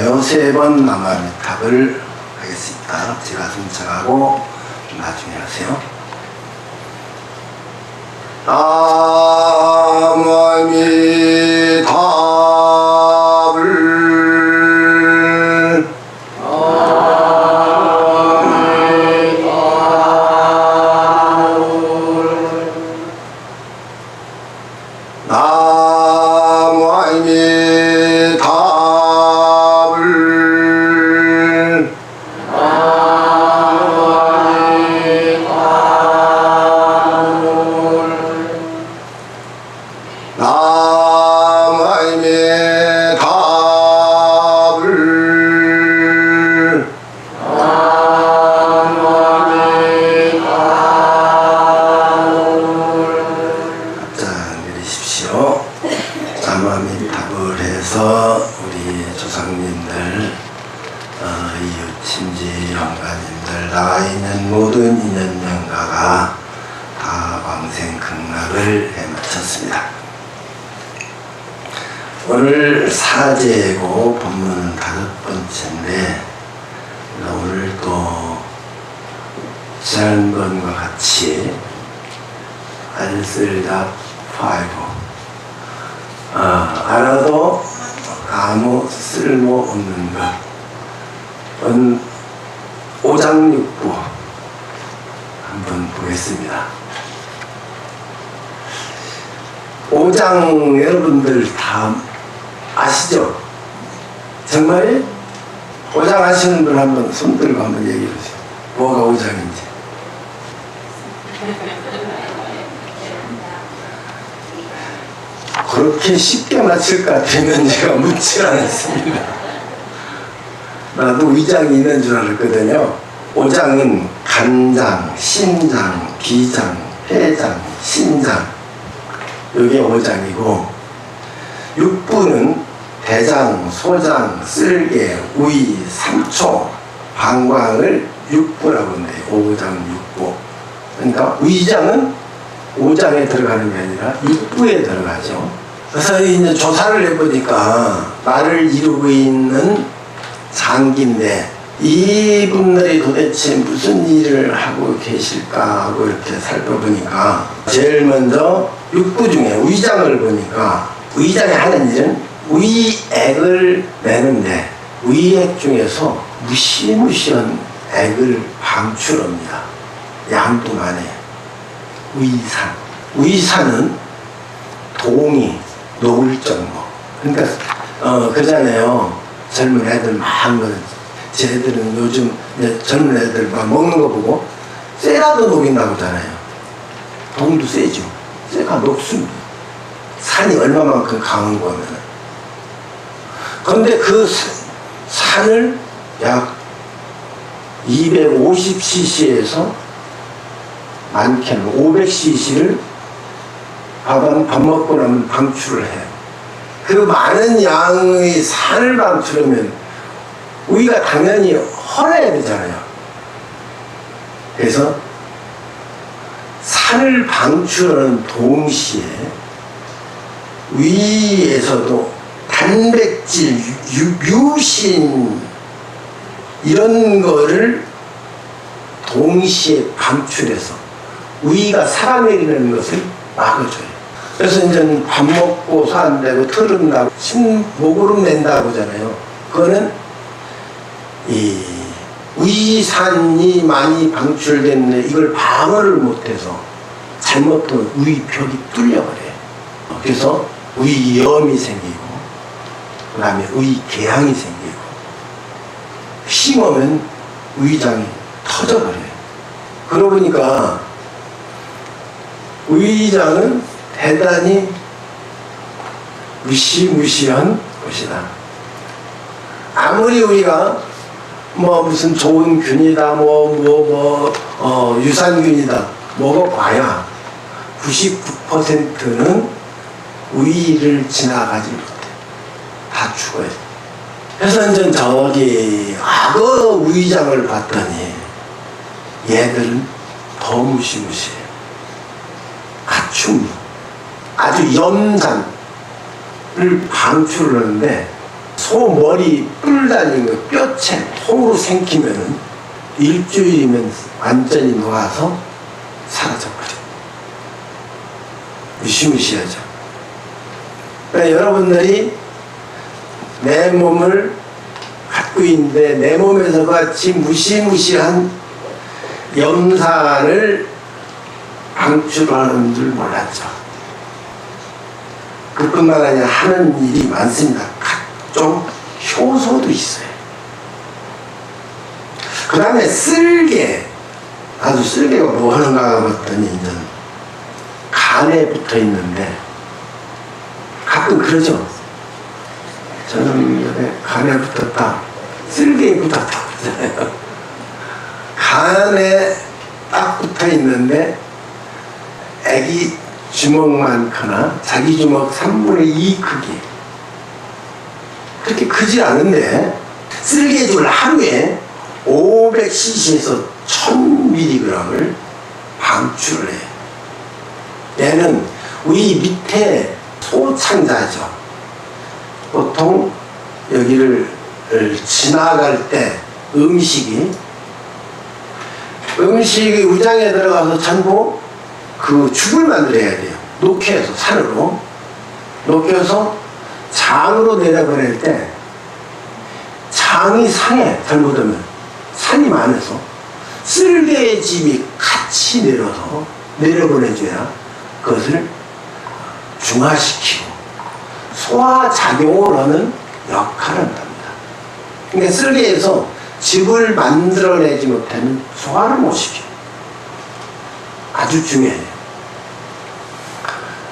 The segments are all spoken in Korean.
하시고요. 세번 나마미탑을 하겠습니다. 제가 선착하고 나중에 하세요. 나마미탑을 나 해서 우리 조상님들 어, 이웃 친지 영가님들 나와 있는 모든 인연명가가 다 왕생 극락을 해마쳤습니다. 오늘 사제고 법문은 다섯 번째인데 오늘 또 지난번과 같이 알쓸다 파이브 어, 알아도 아무 쓸모 없는 것은 오장육부 한번 보겠습니다. 오장 여러분들 다 아시죠? 정말이? 오장 아시는 분 한번 손 들고 한번 얘기해 주세요. 뭐가 오장인지. 그렇게 쉽게 맞힐 것 제가 묻질 않았습니다. 나도 위장이 있는 줄 알았거든요. 오장은 간장, 신장, 비장, 폐장, 신장. 이게 오장이고, 육부는 대장, 소장, 쓸개, 우이, 삼초, 방광을 육부라고 한대요. 오장, 육부. 그러니까 위장은 오장에 들어가는 게 아니라 육부에 들어가죠. 그래서 이제 조사를 해보니까 나를 이루고 있는 장기인데 이분들이 도대체 무슨 일을 하고 계실까 하고 이렇게 살펴보니까 제일 먼저 육부 중에 위장을 보니까 위장이 하는 일은 위액을 내는데 위액 중에서 무시무시한 액을 방출합니다. 많아요. 위산. 위산은 동이 녹을 정도. 그러니까, 어, 그러잖아요. 젊은 애들 막, 뭐, 쟤들은 요즘 젊은 애들 막 먹는 거 보고, 쇠라도 녹인다고 하잖아요. 동도 세죠. 쇠가 녹습니다. 산이 얼마만큼 강한 거면. 그런데 그 사- 산을 약 250cc에서 많게는 500cc를 밥은 밥 먹고 나면 방출을 해요. 그 많은 양의 산을 방출하면 우리가 당연히 헐어야 되잖아요. 그래서 산을 방출하는 동시에 위에서도 단백질, 유, 유신 이런 거를 동시에 방출해서 위가 살아내리는 것을 막아줘요. 그래서 이제 밥 먹고 안 되고 털은 나고 신 목으로 낸다고 하잖아요. 그거는 이 위산이 많이 방출됐는데 이걸 방어를 못해서 잘못하면 위벽이 뚫려버려요. 그래서 위염이 생기고 그 다음에 위궤양이 생기고 심하면 위장이 터져버려요. 그러고 보니까 위장은 대단히 무시무시한 것이다. 아무리 우리가 뭐 무슨 좋은 균이다, 뭐, 뭐, 뭐, 어, 유산균이다, 먹어봐야 99%는 위를 지나가지 못해. 다 죽어요. 그래서 이제 저기 악어 위장을 봤더니 얘들은 더 무시무시해요. 가춤, 아주 염산을 방출을 하는데 소 머리 뿔 달린 거 뼈채 통으로 생기면은 일주일이면 완전히 녹아서 사라져버려. 무시무시하죠. 그러니까 여러분들이 내 몸을 갖고 있는데 내 몸에서 같이 무시무시한 염산을 방출하는 줄 몰랐죠. 그뿐만 아니라 하는 일이 많습니다. 각종 효소도 있어요. 그 다음에 쓸개. 아주 쓸개가 뭐 하는가 봤더니 이제 간에 붙어 있는데 가끔 그러죠. 저는 요새 간에 붙었다. 쓸개에 붙었다. 간에 딱 붙어 있는데 애기 주먹만큼나 자기 주먹 3분의 2 크기 그렇게 크지 않은데 쓸개죽을 하루에 500cc에서 1000mg을 방출을 해요. 얘는 우리 밑에 소창자죠. 보통 여기를 지나갈 때 음식이 음식이 우장에 들어가서 전부 그 죽을 만들어야 돼요. 녹여서 산으로 녹여서 장으로 내려보낼 때 장이 상해 잘못하면 산이 많아서 쓸개의 집이 같이 내려서 내려보내줘야 그것을 중화시키고 소화작용을 하는 역할을 합니다. 그러니까 쓸개에서 즙을 만들어내지 못하면 소화를 못 시켜요. 아주 중요해요.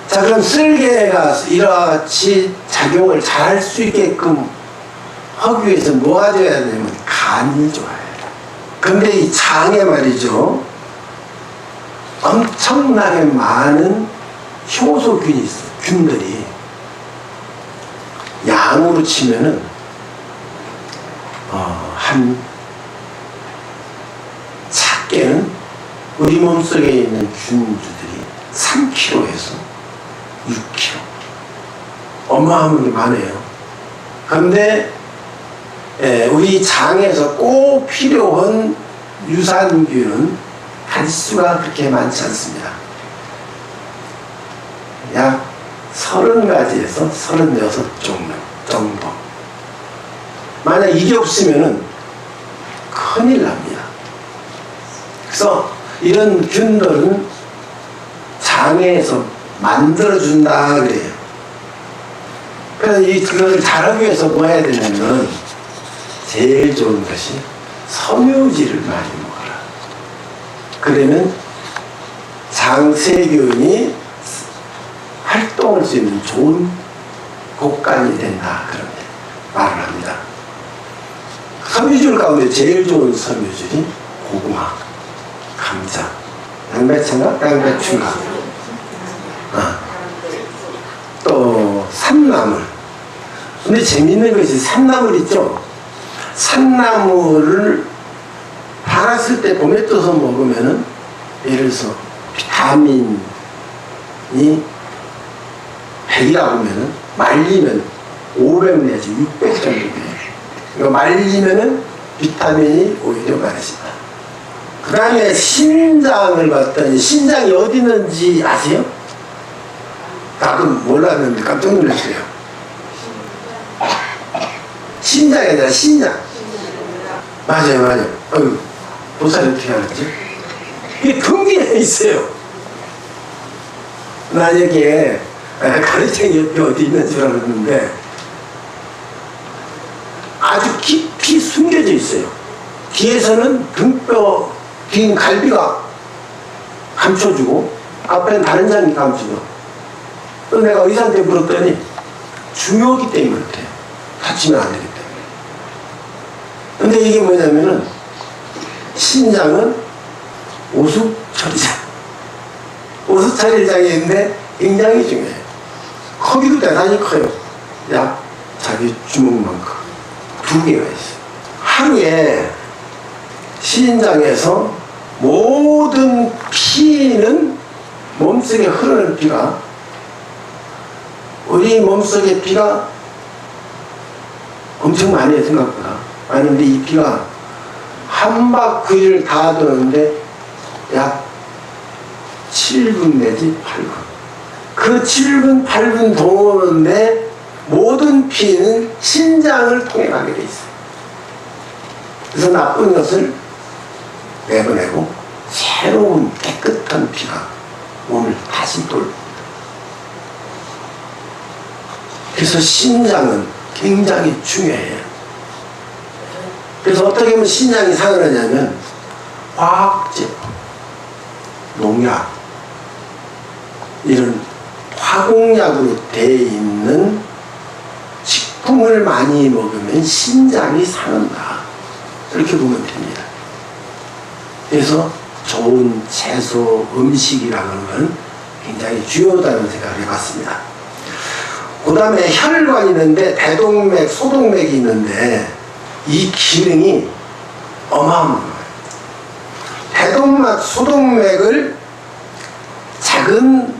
자, 그럼 쓸개가 이같이 작용을 잘 할 수 있게끔 하기 위해서 뭐가 돼야 되냐면 간이 좋아야 돼. 근데 이 장에 말이죠. 엄청나게 많은 효소균이 있어. 균들이. 양으로 치면은, 어, 한, 작게는 우리 몸속에 있는 균주들이 3kg에서 6kg. 어마어마하게 많아요. 그런데 예, 우리 장에서 꼭 필요한 유산균은 단수가 그렇게 많지 않습니다. 약 30가지에서 36종류 정도. 만약 이게 없으면은 큰일 납니다. 그래서 이런 균들은 장에서 만들어준다 그래요. 그래서 이 그것을 잘하기 위해서 뭐 해야 되냐면 제일 좋은 것이 섬유질을 많이 먹어라. 그러면 장세균이 활동할 수 있는 좋은 곡간이 된다. 그런 말을 합니다. 섬유질 가운데 제일 좋은 섬유질이 고구마, 감자, 양배추인가? 양배추인가? 아. 또 산나물. 근데 재밌는 것이 산나물 있죠? 산나물을 팔았을 때 봄에 떠서 먹으면은 예를 들어서 비타민이 100이라고 하면은 말리면 500 내지 600 정도 돼요. 그러니까 말리면은 비타민이 오히려 많으시다. 그 다음에 신장을 봤더니 신장이 어디 있는지 아세요? 가끔 몰랐는데 깜짝 놀랐어요. 신장이 아니라 신장. 맞아요, 맞아요. 어휴, 보살이 어떻게 알았지? 이게 등기에 있어요. 나 여기에 가르쳐 옆에 어디 있는 줄 알았는데 아주 깊이 숨겨져 있어요. 뒤에서는 등뼈, 긴 갈비가 감춰주고 앞에는 다른 장이 감추고 또 내가 의사한테 물었더니 중요하기 때문에 그렇대. 다치면 안 되기 때문에. 근데 이게 뭐냐면은 신장은 오수 처리장. 오수 처리장이 있는데 굉장히 중요해요. 크기도 대단히 커요. 약 자기 주먹만큼. 두 개가 있어요. 하루에 신장에서 모든 피는 몸속에 흐르는 피가 우리 몸속의 피가 엄청 많이 해요, 생각보다. 많은데 이 피가 한 바퀴를 다 도는데 약 7분 내지 8분. 그 7분, 8분 도는데 모든 피는 신장을 통해 가게 돼 있어요. 그래서 나쁜 것을 내보내고 새로운 깨끗한 피가 몸을 다시 돌립니다. 그래서 신장은 굉장히 중요해요. 그래서 어떻게 하면 신장이 상을 하냐면 화학제품, 농약, 이런 화공약으로 되어 있는 식품을 많이 먹으면 신장이 상한다. 이렇게 보면 됩니다. 그래서 좋은 채소, 음식이라는 건 굉장히 중요하다는 생각을 해봤습니다. 그 다음에 혈관이 있는데 대동맥, 소동맥이 있는데 이 기능이 어마어마해요. 대동맥, 소동맥을 작은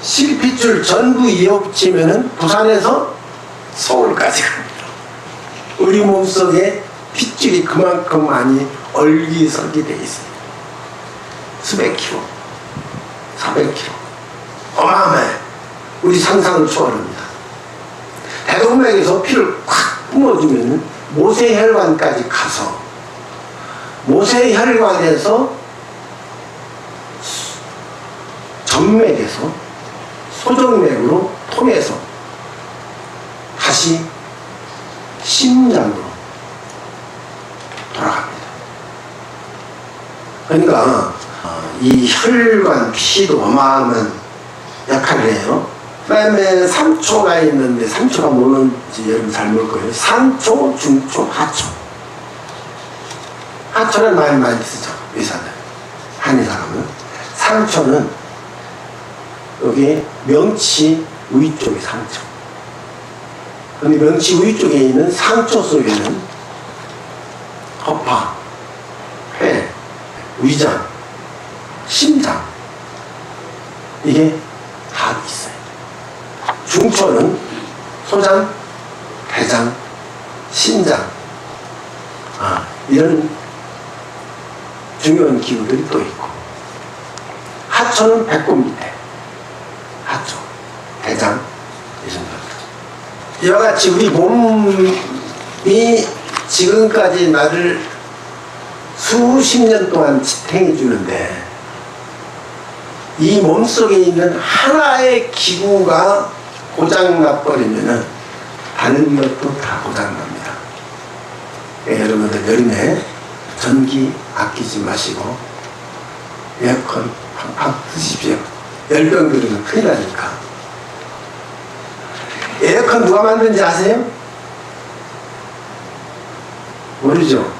실핏줄 전부 이어붙이면은 부산에서 서울까지 갑니다. 우리 몸속에 핏줄이 그만큼 많이 얼기설기 돼 있어요. 수백 킬로, 400 킬로. 어마어마해. 우리 상상을 초월합니다. 대동맥에서 피를 콱 뿜어주면 모세혈관까지 가서 모세혈관에서 전맥에서 소정맥으로 통해서 다시 심장으로 돌아갑니다. 그러니까 어, 이 혈관 피도 어마어마한 역할을 해요. 그다음에 3초가 있는데 3초가 뭐는지 여러분 잘 모를 거예요. 산초, 중초, 하초. 하초는 많이 많이 쓰죠. 의사들. 한의사람은. 상초는 여기 명치 위쪽에 상처. 근데 명치 위쪽에 있는 상처 속에는 허파, 폐, 위장, 심장 이게. 중초는 소장, 대장, 신장. 아, 이런 중요한 기구들이 또 있고. 하초는 배꼽 밑에 하초, 대장 이 정도입니다. 이와 같이 우리 몸이 지금까지 나를 수십 년 동안 지탱해 주는데 이 몸속에 있는 하나의 기구가 고장 나버리면은 다른 것도 다 고장 납니다. 예, 여러분들 여름에 전기 아끼지 마시고 에어컨 팡팡 쓰십시오. 열병 들으면 큰일 나니까. 에어컨 누가 만든지 아세요? 모르죠?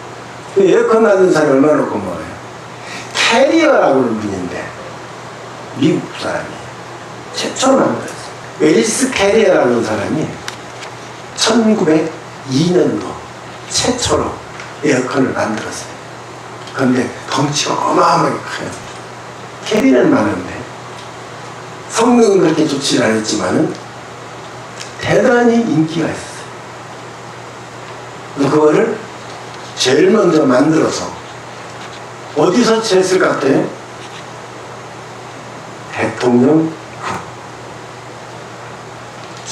그 에어컨 만든 사람이 얼마나 고마워요. 캐리어라고 하는 분인데, 미국 사람이에요. 최초로 만들었어요. 웰스 캐리어라는 사람이 1902년도 최초로 에어컨을 만들었어요. 그런데 덩치가 어마어마하게 커요. 캐리는 많은데, 성능은 그렇게 좋지 않았지만은, 대단히 인기가 있었어요. 그거를 제일 먼저 만들어서 어디서 쟀을 것 같아요? 대통령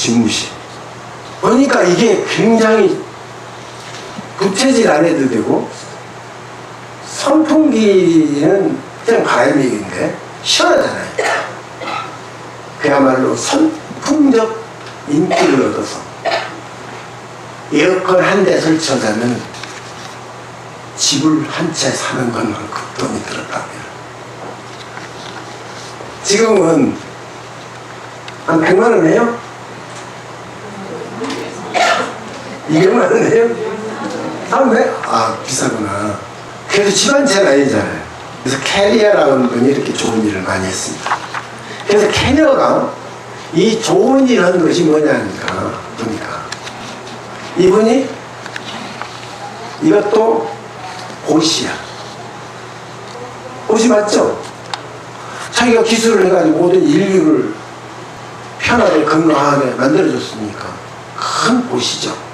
집무실. 보니까 이게 굉장히 부채질 안 해도 되고 선풍기는 그냥 바람이인데 시원하잖아요. 그야말로 선풍적 인기를 얻어서 에어컨 한 대 설치하자면 집을 한 채 사는 것만큼 돈이 들었다고요. 지금은 한 100만 원 해요? 200만 원 해요? 아, 왜? 아, 비싸구나. 그래도 집안채는 아니잖아요. 그래서 캐리어라는 분이 이렇게 좋은 일을 많이 했습니다. 그래서 캐리어가 이 좋은 일한 것이 뭐냐니까, 보니까. 이분이 이것도 옷이야. 옷이 맞죠? 자기가 기술을 해가지고 모든 인류를 편하게 건강하게 만들어줬으니까 큰 옷이죠.